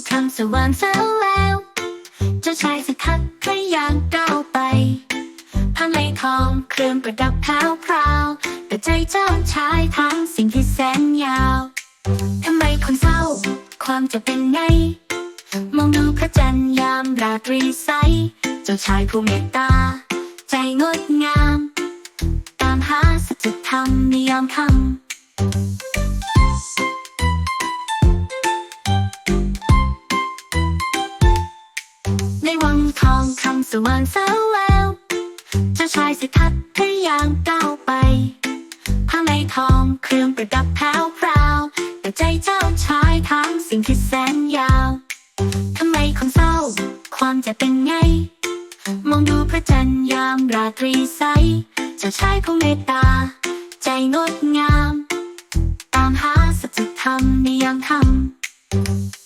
ว่างแสวแล้ว เจ้าชายสิทธัตถ์พยายามก้าวไปผ้าไหมทองเครื่องประดับแพรวพราว แต่ใจเจ้าชายทั้งสิ่งที่แสนยาวทำไมคนเศร้า ความจะเป็นไง มองดูพระจันทร์ยามราตรีใส เจ้าชายผู้เมตตา ใจงดงาม ตามหาสัจธรรมในยามค่ำ สว่างแสวแววเจ้าชายสิทธัตถ์พยายามก้าวไปผ้าไหมทองเครื่องประดับแพรวพราวแต่ใจเจ้าชายทั้งสิ่งที่แสนยาวทำไมคนเศร้า ความจะเป็นไง มองดูพระจันทร์ยามราตรีใสเจ้าชายผู้เมตตา ใจงดงาม ตามหาสัจธรรมในยามค่ำ